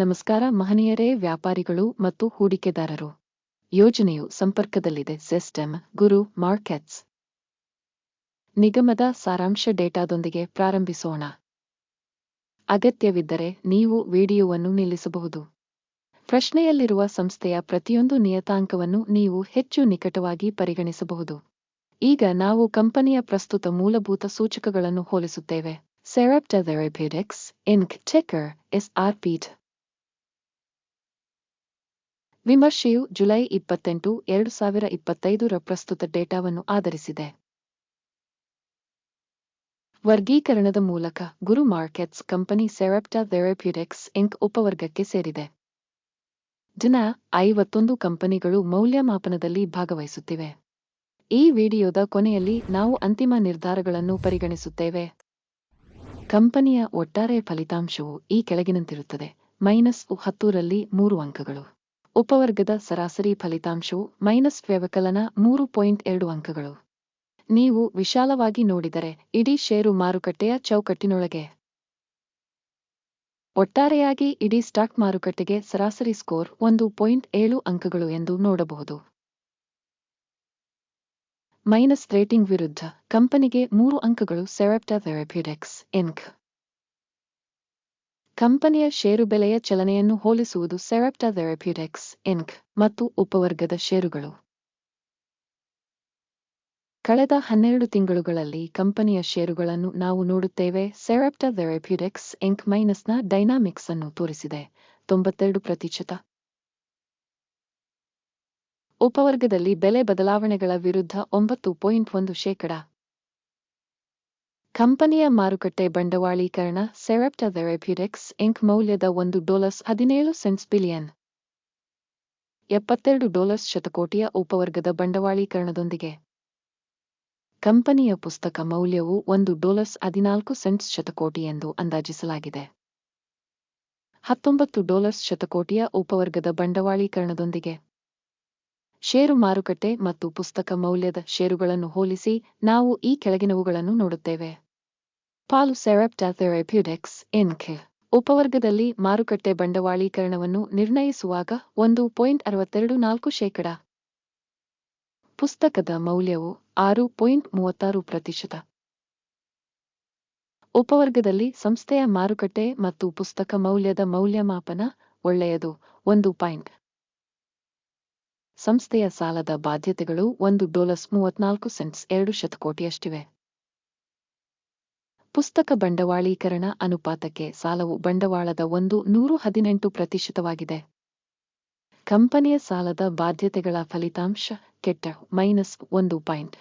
ನಮಸ್ಕಾರ ಮಹನೀಯರೇ, ವ್ಯಾಪಾರಿಗಳು ಮತ್ತು ಹೂಡಿಕೆದಾರರು. ಯೋಜನೆಯು ಸಂಪರ್ಕದಲ್ಲಿದೆ, ಸಿಸ್ಟಮ್, ಗುರು, ಮಾರ್ಕೆಟ್ಸ್. ನಿಗಮದ ಸಾರಾಂಶ ಡೇಟಾದೊಂದಿಗೆ ಪ್ರಾರಂಭಿಸೋಣ. ಅಗತ್ಯವಿದ್ದರೆ ನೀವು ವಿಡಿಯೋವನ್ನು ನಿಲ್ಲಿಸಬಹುದು. ಪ್ರಶ್ನೆಯಲ್ಲಿರುವ ಸಂಸ್ಥೆಯ ಪ್ರತಿಯೊಂದು ನಿಯತಾಂಕವನ್ನು ನೀವು ಹೆಚ್ಚು ನಿಕಟವಾಗಿ ಪರಿಗಣಿಸಬಹುದು. ಈಗ ನಾವು ಕಂಪನಿಯ ಪ್ರಸ್ತುತ ಮೂಲಭೂತ ಸೂಚಕಗಳನ್ನು ಹೋಲಿಸುತ್ತೇವೆ. ಸೆರಪ್ಟ ಥೆರಪ್ಯೂಟಿಕ್ಸ್ ಇನ್ಕ್ ಚೆಕರ್ ಎಸ್ ಆರ್ಪೀಟ್ ವಿಮರ್ಶೆಯು ಜುಲೈ ಇಪ್ಪತ್ತೆಂಟು, ಎರಡು ಸಾವಿರ ಇಪ್ಪತ್ತೈದರ ಪ್ರಸ್ತುತ ಡೇಟಾವನ್ನು ಆಧರಿಸಿದೆ. ವರ್ಗೀಕರಣದ ಮೂಲಕ Guru markets company Sarepta Therapeutics Inc ಉಪವರ್ಗಕ್ಕೆ ಸೇರಿದೆ. ದಿನ ಐವತ್ತೊಂದು ಕಂಪನಿಗಳು ಮೌಲ್ಯಮಾಪನದಲ್ಲಿ ಭಾಗವಹಿಸುತ್ತಿವೆ. ಈ ವಿಡಿಯೋದ ಕೊನೆಯಲ್ಲಿ ನಾವು ಅಂತಿಮ ನಿರ್ಧಾರಗಳನ್ನು ಪರಿಗಣಿಸುತ್ತೇವೆ. ಕಂಪನಿಯ ಒಟ್ಟಾರೆ ಫಲಿತಾಂಶವು ಈ ಕೆಳಗಿನಂತಿರುತ್ತದೆ. ಮೈನಸ್ ಹತ್ತರಲ್ಲಿ ಮೂರು ಅಂಕಗಳು. ಉಪವರ್ಗದ ಸರಾಸರಿ ಫಲಿತಾಂಶವು ಮೈನಸ್ ವ್ಯವಕಲನ ಮೂರು ಪಾಯಿಂಟ್ ಎರಡು ಅಂಕಗಳು. ನೀವು ವಿಶಾಲವಾಗಿ ನೋಡಿದರೆ ಇಡೀ ಷೇರು ಮಾರುಕಟ್ಟೆಯ ಚೌಕಟ್ಟಿನೊಳಗೆ. ಒಟ್ಟಾರೆಯಾಗಿ ಇಡೀ ಸ್ಟಾಕ್ ಮಾರುಕಟ್ಟೆಗೆ ಸರಾಸರಿ ಸ್ಕೋರ್ ಒಂದು ಪಾಯಿಂಟ್ ಏಳು ಅಂಕಗಳು ಎಂದು ನೋಡಬಹುದು. ಮೈನಸ್ ರೇಟಿಂಗ್ ವಿರುದ್ಧ ಕಂಪನಿಗೆ ಮೂರು ಅಂಕಗಳು ಸೆರೆಪ್ಟಾ ಥೆರಪ್ಯೂಟಿಕ್ಸ್ ಇನ್ಕ್ ಕಂಪನಿಯ ಷೇರು ಬೆಲೆಯ ಚಲನೆಯನ್ನು ಹೋಲಿಸುವುದು ಸೆರಪ್ಟಾ ಥೆರಪ್ಯೂಟಿಕ್ಸ್, ಇನ್ಕ್, ಮತ್ತು ಉಪವರ್ಗದ ಷೇರುಗಳು. ಕಳೆದ ಹನ್ನೆರಡು ತಿಂಗಳುಗಳಲ್ಲಿ ಕಂಪನಿಯ ಷೇರುಗಳನ್ನು ನಾವು ನೋಡುತ್ತೇವೆ. ಸೆರಪ್ಟಾ ಥೆರಪ್ಯೂಟಿಕ್ಸ್ ಇಂಕ್ ಮೈನಸ್ನ ಡೈನಾಮಿಕ್ಸ್ ಅನ್ನು ತೋರಿಸಿದೆ. ತೊಂಬತ್ತೆರಡು ಪ್ರತಿಶತ. ಉಪವರ್ಗದಲ್ಲಿ ಬೆಲೆ ಬದಲಾವಣೆಗಳ ವಿರುದ್ಧ ಒಂಬತ್ತು ಪಾಯಿಂಟ್ ಒಂದು ಶೇಕಡ. ಕಂಪನಿಯ ಮಾರುಕಟ್ಟೆ ಬಂಡವಾಳೀಕರಣ ಸೆರೆಪ್ಟ ಥೆರಪ್ಯೂಟಿಕ್ಸ್, ಇಂಕ್ ಮೌಲ್ಯದ ಒಂದು ಡಾಲರ್ಸ್ ಹದಿನೇಳು ಸೆಂಟ್ಸ್ ಬಿಲಿಯನ್. ಎಪ್ಪತ್ತೆರಡು ಡಾಲರ್ಸ್ ಶತಕೋಟಿಯ ಉಪವರ್ಗದ ಬಂಡವಾಳೀಕರಣದೊಂದಿಗೆ. ಕಂಪನಿಯ ಪುಸ್ತಕ ಮೌಲ್ಯವು ಒಂದು ಡಾಲರ್ಸ್ ಹದಿನಾಲ್ಕು ಸೆಂಟ್ಸ್ ಶತಕೋಟಿ ಎಂದು ಅಂದಾಜಿಸಲಾಗಿದೆ. ಹತ್ತೊಂಬತ್ತು ಡಾಲರ್ಸ್ ಶತಕೋಟಿಯ ಉಪವರ್ಗದ ಬಂಡವಾಳೀಕರಣದೊಂದಿಗೆ. ಷೇರು ಮಾರುಕಟ್ಟೆ ಮತ್ತು ಪುಸ್ತಕ ಮೌಲ್ಯದ ಷೇರುಗಳನ್ನು ಹೋಲಿಸಿ ನಾವು ಈ ಕೆಳಗಿನವುಗಳನ್ನು ನೋಡುತ್ತೇವೆ. ಪಾಲು ಸೆರಪ್ಟಾ ಥೆರಪ್ಯೂಟಿಕ್ಸ್ ಇನ್ಕ್ ಉಪವರ್ಗದಲ್ಲಿ ಮಾರುಕಟ್ಟೆ ಬಂಡವಾಳೀಕರಣವನ್ನು ನಿರ್ಣಯಿಸುವಾಗ ಒಂದು ಪಾಯಿಂಟ್ ಅರವತ್ತೆರಡು ನಾಲ್ಕು ಶೇಕಡ. ಪುಸ್ತಕದ ಮೌಲ್ಯವು ಆರು ಪಾಯಿಂಟ್ ಮೂವತ್ತಾರು ಪ್ರತಿಶತ. ಉಪವರ್ಗದಲ್ಲಿ ಸಂಸ್ಥೆಯ ಮಾರುಕಟ್ಟೆ ಮತ್ತು ಪುಸ್ತಕ ಮೌಲ್ಯದ ಮೌಲ್ಯಮಾಪನ ಒಳ್ಳೆಯದು, ಒಂದು ಪಾಯಿಂಟ್. ಸಂಸ್ಥೆಯ ಸಾಲದ ಬಾಧ್ಯತೆಗಳು ಒಂದು ಡಾಲರ್ಸ್ ಮೂವತ್ನಾಲ್ಕು ಸೆಂಟ್ಸ್ ಎರಡು ಶತಕೋಟಿಯಷ್ಟಿವೆ. ಪುಸ್ತಕ ಬಂಡವಾಳೀಕರಣ ಅನುಪಾತಕ್ಕೆ ಸಾಲವು ಬಂಡವಾಳದ ಒಂದು ನೂರು ಹದಿನೆಂಟು ಪ್ರತಿಶತವಾಗಿದೆ. ಕಂಪನಿಯ ಸಾಲದ ಬಾಧ್ಯತೆಗಳ ಫಲಿತಾಂಶ ಕೆಟ್ಟ ಮೈನಸ್ ಒಂದು ಪಾಯಿಂಟ್.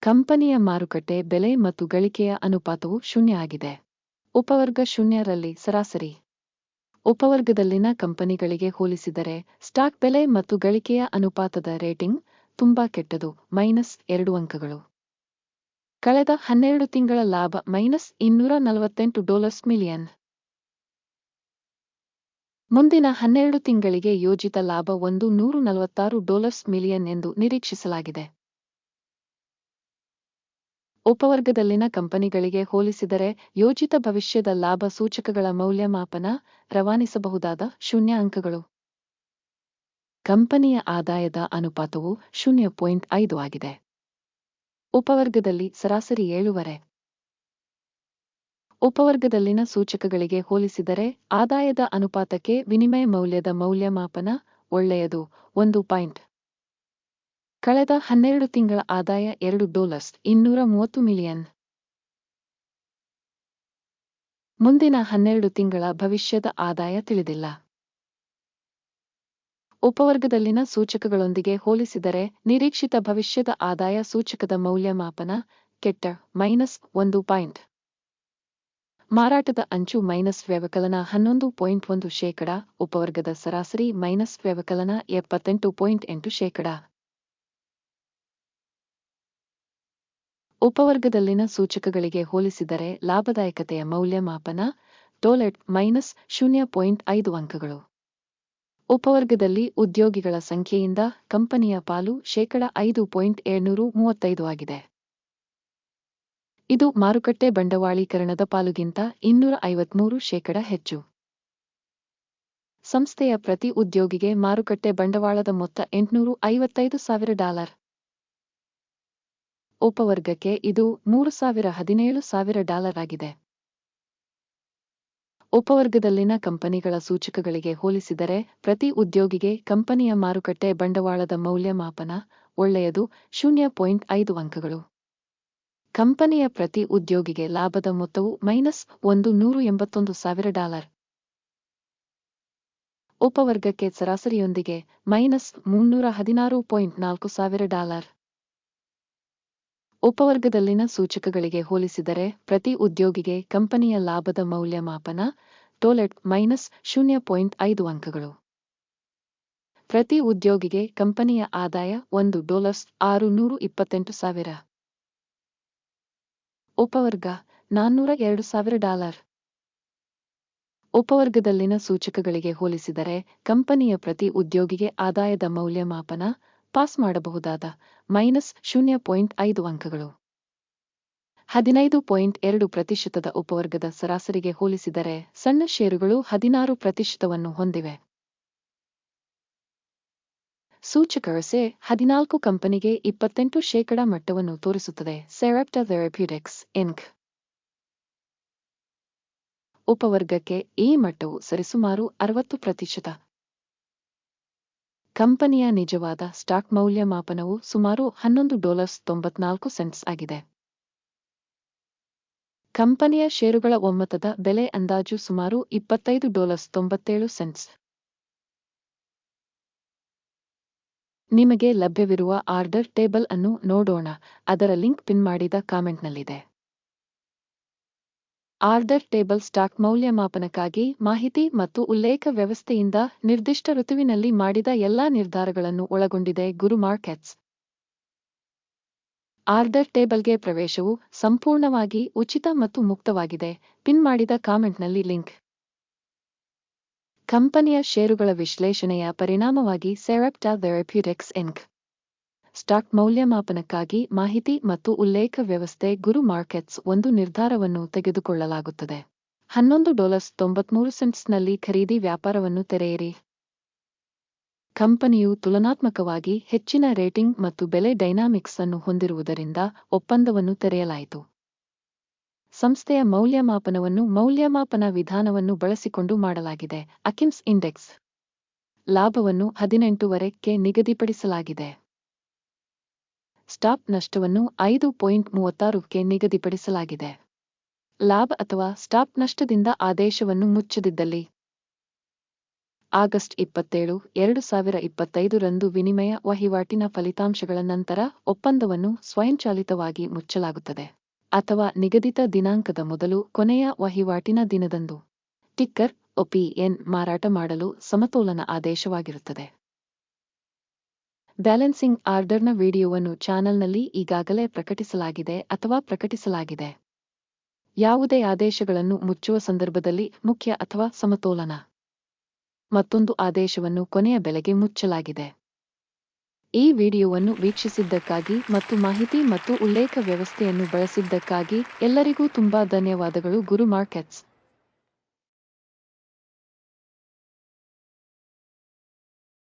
ಕಂಪನಿಯ ಮಾರುಕಟ್ಟೆ ಬೆಲೆ ಮತ್ತು ಗಳಿಕೆಯ ಅನುಪಾತವು ಶೂನ್ಯ ಆಗಿದೆ. ಉಪವರ್ಗ ಶೂನ್ಯರಲ್ಲಿ ಸರಾಸರಿ. ಉಪವರ್ಗದಲ್ಲಿನ ಕಂಪನಿಗಳಿಗೆ ಹೋಲಿಸಿದರೆ ಸ್ಟಾಕ್ ಬೆಲೆ ಮತ್ತು ಗಳಿಕೆಯ ಅನುಪಾತದ ರೇಟಿಂಗ್ ತುಂಬಾ ಕೆಟ್ಟದು ಮೈನಸ್ ಎರಡು ಅಂಕಗಳು. ಕಳೆದ ಹನ್ನೆರಡು ತಿಂಗಳ ಲಾಭ ಮೈನಸ್ ಇನ್ನೂರ ನಲವತ್ತೆಂಟು ಡಾಲರ್ಸ್ ಮಿಲಿಯನ್. ಮುಂದಿನ ಹನ್ನೆರಡು ತಿಂಗಳಿಗೆ ಯೋಜಿತ ಲಾಭ ಒಂದು ನೂರ ನಲವತ್ತಾರು ಡಾಲರ್ಸ್ ಮಿಲಿಯನ್ ಎಂದು ನಿರೀಕ್ಷಿಸಲಾಗಿದೆ. ಉಪವರ್ಗದಲ್ಲಿನ ಕಂಪನಿಗಳಿಗೆ ಹೋಲಿಸಿದರೆ ಯೋಜಿತ ಭವಿಷ್ಯದ ಲಾಭ ಸೂಚಕಗಳ ಮೌಲ್ಯಮಾಪನ ರವಾನಿಸಬಹುದಾದ ಶೂನ್ಯ ಅಂಕಗಳು. ಕಂಪನಿಯ ಆದಾಯದ ಅನುಪಾತವು ಶೂನ್ಯ ಪಾಯಿಂಟ್ ಐದು ಆಗಿದೆ. ಉಪವರ್ಗದಲ್ಲಿ ಸರಾಸರಿ ಏಳುವರೆ. ಉಪವರ್ಗದಲ್ಲಿನ ಸೂಚಕಗಳಿಗೆ ಹೋಲಿಸಿದರೆ ಆದಾಯದ ಅನುಪಾತಕ್ಕೆ ವಿನಿಮಯ ಮೌಲ್ಯದ ಮೌಲ್ಯಮಾಪನ ಒಳ್ಳೆಯದು, ಒಂದು ಪಾಯಿಂಟ್. ಕಳೆದ ಹನ್ನೆರಡು ತಿಂಗಳ ಆದಾಯ ಎರಡು ಡಾಲರ್ಸ್, ಇನ್ನೂರ ಮೂವತ್ತು ಮಿಲಿಯನ್. ಮುಂದಿನ ಹನ್ನೆರಡು ತಿಂಗಳ ಭವಿಷ್ಯದ ಆದಾಯ ತಿಳಿದಿಲ್ಲ. ಉಪವರ್ಗದಲ್ಲಿನ ಸೂಚಕಗಳೊಂದಿಗೆ ಹೋಲಿಸಿದರೆ ನಿರೀಕ್ಷಿತ ಭವಿಷ್ಯದ ಆದಾಯ ಸೂಚಕದ ಮೌಲ್ಯಮಾಪನ ಕೆಟ್ಟ ಮೈನಸ್ ಒಂದು ಪಾಯಿಂಟ್. ಮಾರಾಟದ ಅಂಚು ಮೈನಸ್ ವ್ಯವಕಲನ ಹನ್ನೊಂದು ಪಾಯಿಂಟ್ ಒಂದು ಶೇಕಡ, ಉಪವರ್ಗದ ಸರಾಸರಿ ಮೈನಸ್ ವ್ಯವಕಲನ ಎಪ್ಪತ್ತೆಂಟು ಪಾಯಿಂಟ್ ಎಂಟು ಶೇಕಡ. ಉಪವರ್ಗದಲ್ಲಿನ ಸೂಚಕಗಳಿಗೆ ಹೋಲಿಸಿದರೆ ಲಾಭದಾಯಕತೆಯ ಮೌಲ್ಯಮಾಪನ ಟೋಲೆಟ್ ಮೈನಸ್ ಶೂನ್ಯ ಪಾಯಿಂಟ್ ಐದು ಅಂಕಗಳು. ಉಪವರ್ಗದಲ್ಲಿ ಉದ್ಯೋಗಿಗಳ ಸಂಖ್ಯೆಯಿಂದ ಕಂಪನಿಯ ಪಾಲು ಶೇಕಡ ಐದು ಪಾಯಿಂಟ್ ಏಳ್ನೂರು ಮೂವತ್ತೈದು ಆಗಿದೆ. ಇದು ಮಾರುಕಟ್ಟೆ ಬಂಡವಾಳೀಕರಣದ ಪಾಲುಗಿಂತ ಇನ್ನೂರ ಐವತ್ಮೂರು ಶೇಕಡ ಹೆಚ್ಚು. ಸಂಸ್ಥೆಯ ಪ್ರತಿ ಉದ್ಯೋಗಿಗೆ ಮಾರುಕಟ್ಟೆ ಬಂಡವಾಳದ ಮೊತ್ತ ಎಂಟುನೂರು ಐವತ್ತೈದು ಸಾವಿರ ಡಾಲರ್. ಉಪವರ್ಗಕ್ಕೆ ಇದು ಮೂರು ಸಾವಿರ ಹದಿನೇಳು ಸಾವಿರ ಡಾಲರ್ ಆಗಿದೆ. ಉಪವರ್ಗದಲ್ಲಿನ ಕಂಪನಿಗಳ ಸೂಚಕಗಳಿಗೆ ಹೋಲಿಸಿದರೆ, ಪ್ರತಿ ಉದ್ಯೋಗಿಗೆ ಕಂಪನಿಯ ಮಾರುಕಟ್ಟೆ ಬಂಡವಾಳದ ಮೌಲ್ಯಮಾಪನ ಒಳ್ಳೆಯದು, ಶೂನ್ಯ ಪಾಯಿಂಟ್ ಐದು ಅಂಕಗಳು. ಕಂಪನಿಯ ಪ್ರತಿ ಉದ್ಯೋಗಿಗೆ ಲಾಭದ ಮೊತ್ತವು ಮೈನಸ್ ಒಂದು ನೂರು ಎಂಬತ್ತೊಂದು ಸಾವಿರ ಡಾಲರ್. ಉಪವರ್ಗಕ್ಕೆ ಸರಾಸರಿಯೊಂದಿಗೆ ಮೈನಸ್ ಮುನ್ನೂರ ಹದಿನಾರು ಪಾಯಿಂಟ್ ನಾಲ್ಕು ಸಾವಿರ ಡಾಲರ್. ಉಪವರ್ಗದಲ್ಲಿನ ಸೂಚಕಗಳಿಗೆ ಹೋಲಿಸಿದರೆ ಪ್ರತಿ ಉದ್ಯೋಗಿಗೆ ಕಂಪನಿಯ ಲಾಭದ ಮೌಲ್ಯಮಾಪನ ಟೋಲೆಟ್ ಮೈನಸ್ ಶೂನ್ಯ ಪಾಯಿಂಟ್ ಐದು ಅಂಕಗಳು. ಪ್ರತಿ ಉದ್ಯೋಗಿಗೆ ಕಂಪನಿಯ ಆದಾಯ ಒಂದು ಡಾಲರ್ಸ್ ಆರು ನೂರು ಇಪ್ಪತ್ತೆಂಟು ಸಾವಿರ. ಉಪವರ್ಗ ನಾನ್ನೂರ ಎರಡು ಸಾವಿರ ಡಾಲರ್. ಉಪವರ್ಗದಲ್ಲಿನ ಸೂಚಕಗಳಿಗೆ ಹೋಲಿಸಿದರೆ ಕಂಪನಿಯ ಪ್ರತಿ ಉದ್ಯೋಗಿಗೆ ಆದಾಯದ ಮೌಲ್ಯಮಾಪನ ಪಾಸ್ ಮಾಡಬಹುದಾದ ಮೈನಸ್ ಶೂನ್ಯ ಪಾಯಿಂಟ್ ಐದು ಅಂಕಗಳು. ಹದಿನೈದು ಪಾಯಿಂಟ್ ಎರಡು ಪ್ರತಿಶತದ ಉಪವರ್ಗದ ಸರಾಸರಿಗೆ ಹೋಲಿಸಿದರೆ ಸಣ್ಣ ಷೇರುಗಳು ಹದಿನಾರು ಪ್ರತಿಶತವನ್ನು ಹೊಂದಿವೆ. ಸೂಚಕ ವಸೆ ಹದಿನಾಲ್ಕು ಕಂಪನಿಗೆ ಇಪ್ಪತ್ತೆಂಟು ಶೇಕಡ ಮಟ್ಟವನ್ನು ತೋರಿಸುತ್ತದೆ ಸೆರಾಪ್ಟಾ ಥೆರಪ್ಯೂಟಿಕ್ಸ್ ಇನ್ಕ್ ಉಪವರ್ಗಕ್ಕೆ ಈ ಮಟ್ಟವು ಸರಿಸುಮಾರು ಅರವತ್ತು ಪ್ರತಿಶತ ಕಂಪನಿಯ ನಿಜವಾದ ಸ್ಟಾಕ್ ಮೌಲ್ಯಮಾಪನವು ಸುಮಾರು ಹನ್ನೊಂದು ಡಾಲರ್ಸ್ ತೊಂಬತ್ನಾಲ್ಕು ಸೆಂಟ್ಸ್ ಆಗಿದೆ. ಕಂಪನಿಯ ಷೇರುಗಳ ಒಮ್ಮತದ ಬೆಲೆ ಅಂದಾಜು ಸುಮಾರು ಇಪ್ಪತ್ತೈದು ಡಾಲರ್ಸ್ ತೊಂಬತ್ತೇಳು ಸೆಂಟ್ಸ್. ನಿಮಗೆ ಲಭ್ಯವಿರುವ ಆರ್ಡರ್ ಟೇಬಲ್ ಅನ್ನು ನೋಡೋಣ, ಅದರ ಲಿಂಕ್ ಪಿನ್ ಮಾಡಿದ ಕಾಮೆಂಟ್ನಲ್ಲಿದೆ. ಆರ್ಡರ್ ಟೇಬಲ್ ಸ್ಟಾಕ್ ಮೌಲ್ಯಮಾಪನಕ್ಕಾಗಿ ಮಾಹಿತಿ ಮತ್ತು ಉಲ್ಲೇಖ ವ್ಯವಸ್ಥೆಯಿಂದ ನಿರ್ದಿಷ್ಟ ಋತುವಿನಲ್ಲಿ ಮಾಡಿದ ಎಲ್ಲಾ ನಿರ್ಧಾರಗಳನ್ನು ಒಳಗೊಂಡಿದೆ ಗುರು ಮಾರ್ಕೆಟ್ಸ್. ಆರ್ಡರ್ ಟೇಬಲ್ಗೆ ಪ್ರವೇಶವು ಸಂಪೂರ್ಣವಾಗಿ ಉಚಿತ ಮತ್ತು ಮುಕ್ತವಾಗಿದೆ. ಪಿನ್ ಮಾಡಿದ ಕಾಮೆಂಟ್ನಲ್ಲಿ ಲಿಂಕ್. ಕಂಪನಿಯ ಷೇರುಗಳ ವಿಶ್ಲೇಷಣೆಯ ಪರಿಣಾಮವಾಗಿ ಸೆರಾಪ್ಟಾ ಥೆರಪ್ಯೂಟಿಕ್ಸ್ ಇನ್ಕ್ ಸ್ಟಾಕ್ ಮೌಲ್ಯಮಾಪನಕ್ಕಾಗಿ ಮಾಹಿತಿ ಮತ್ತು ಉಲ್ಲೇಖ ವ್ಯವಸ್ಥೆ ಗುರು ಮಾರ್ಕೆಟ್ಸ್ ಒಂದು ನಿರ್ಧಾರವನ್ನು ತೆಗೆದುಕೊಳ್ಳಲಾಗುತ್ತದೆ. ಹನ್ನೊಂದು ಡಾಲರ್ಸ್ ತೊಂಬತ್ಮೂರು ಸೆಂಟ್ಸ್ನಲ್ಲಿ ಖರೀದಿ ವ್ಯಾಪಾರವನ್ನು ತೆರೆಯಿರಿ. ಕಂಪನಿಯು ತುಲನಾತ್ಮಕವಾಗಿ ಹೆಚ್ಚಿನ ರೇಟಿಂಗ್ ಮತ್ತು ಬೆಲೆ ಡೈನಾಮಿಕ್ಸ್ ಅನ್ನು ಹೊಂದಿರುವುದರಿಂದ ಒಪ್ಪಂದವನ್ನು ತೆರೆಯಲಾಯಿತು. ಸಂಸ್ಥೆಯ ಮೌಲ್ಯಮಾಪನವನ್ನು ಮೌಲ್ಯಮಾಪನ ವಿಧಾನವನ್ನು ಬಳಸಿಕೊಂಡು ಮಾಡಲಾಗಿದೆ. ಅಕಿಮ್ಸ್ ಇಂಡೆಕ್ಸ್ ಲಾಭವನ್ನು ಹದಿನೆಂಟುವರೆಕ್ಕೆ ನಿಗದಿಪಡಿಸಲಾಗಿದೆ. ಸ್ಟಾಪ್ ನಷ್ಟವನ್ನು ಐದು ಪಾಯಿಂಟ್ ಮೂವತ್ತಾರಕ್ಕೆ ನಿಗದಿಪಡಿಸಲಾಗಿದೆ. ಲಾಭ ಅಥವಾ ಸ್ಟಾಪ್ ನಷ್ಟದಿಂದ ಆದೇಶವನ್ನು ಮುಚ್ಚದಿದ್ದಲ್ಲಿ. ಆಗಸ್ಟ್ ಇಪ್ಪತ್ತೇಳು, ಎರಡು ಸಾವಿರ ಇಪ್ಪತ್ತೈದರಂದು ವಿನಿಮಯ ವಹಿವಾಟಿನ ಫಲಿತಾಂಶಗಳ ನಂತರ ಒಪ್ಪಂದವನ್ನು ಸ್ವಯಂಚಾಲಿತವಾಗಿ ಮುಚ್ಚಲಾಗುತ್ತದೆ ಅಥವಾ ನಿಗದಿತ ದಿನಾಂಕದ ಮೊದಲು ಕೊನೆಯ ವಹಿವಾಟಿನ ದಿನದಂದು. ಟಿಕ್ಕರ್ ಒಪಿಎನ್ ಮಾರಾಟ ಮಾಡಲು ಸಮತೋಲನ ಆದೇಶವಾಗಿರುತ್ತದೆ. ಬ್ಯಾಲೆನ್ಸಿಂಗ್ ಆರ್ಡರ್ನ ವಿಡಿಯೋವನ್ನು ಚಾನೆಲ್ನಲ್ಲಿ ಈಗಾಗಲೇ ಪ್ರಕಟಿಸಲಾಗಿದೆ ಅಥವಾ ಪ್ರಕಟಿಸಲಾಗಿದೆ. ಯಾವುದೇ ಆದೇಶಗಳನ್ನು ಮುಚ್ಚುವ ಸಂದರ್ಭದಲ್ಲಿ ಮುಖ್ಯ ಅಥವಾ ಸಮತೋಲನ. ಮತ್ತೊಂದು ಆದೇಶವನ್ನು ಕೊನೆಯ ಬೆಲೆಗೆ ಮುಚ್ಚಲಾಗಿದೆ. ಈ ವಿಡಿಯೋವನ್ನು ವೀಕ್ಷಿಸಿದ್ದಕ್ಕಾಗಿ ಮತ್ತು ಮಾಹಿತಿ ಮತ್ತು ಉಲ್ಲೇಖ ವ್ಯವಸ್ಥೆಯನ್ನು ಬಳಸಿದ್ದಕ್ಕಾಗಿ ಎಲ್ಲರಿಗೂ ತುಂಬಾ ಧನ್ಯವಾದಗಳು ಗುರು ಮಾರ್ಕೆಟ್ಸ್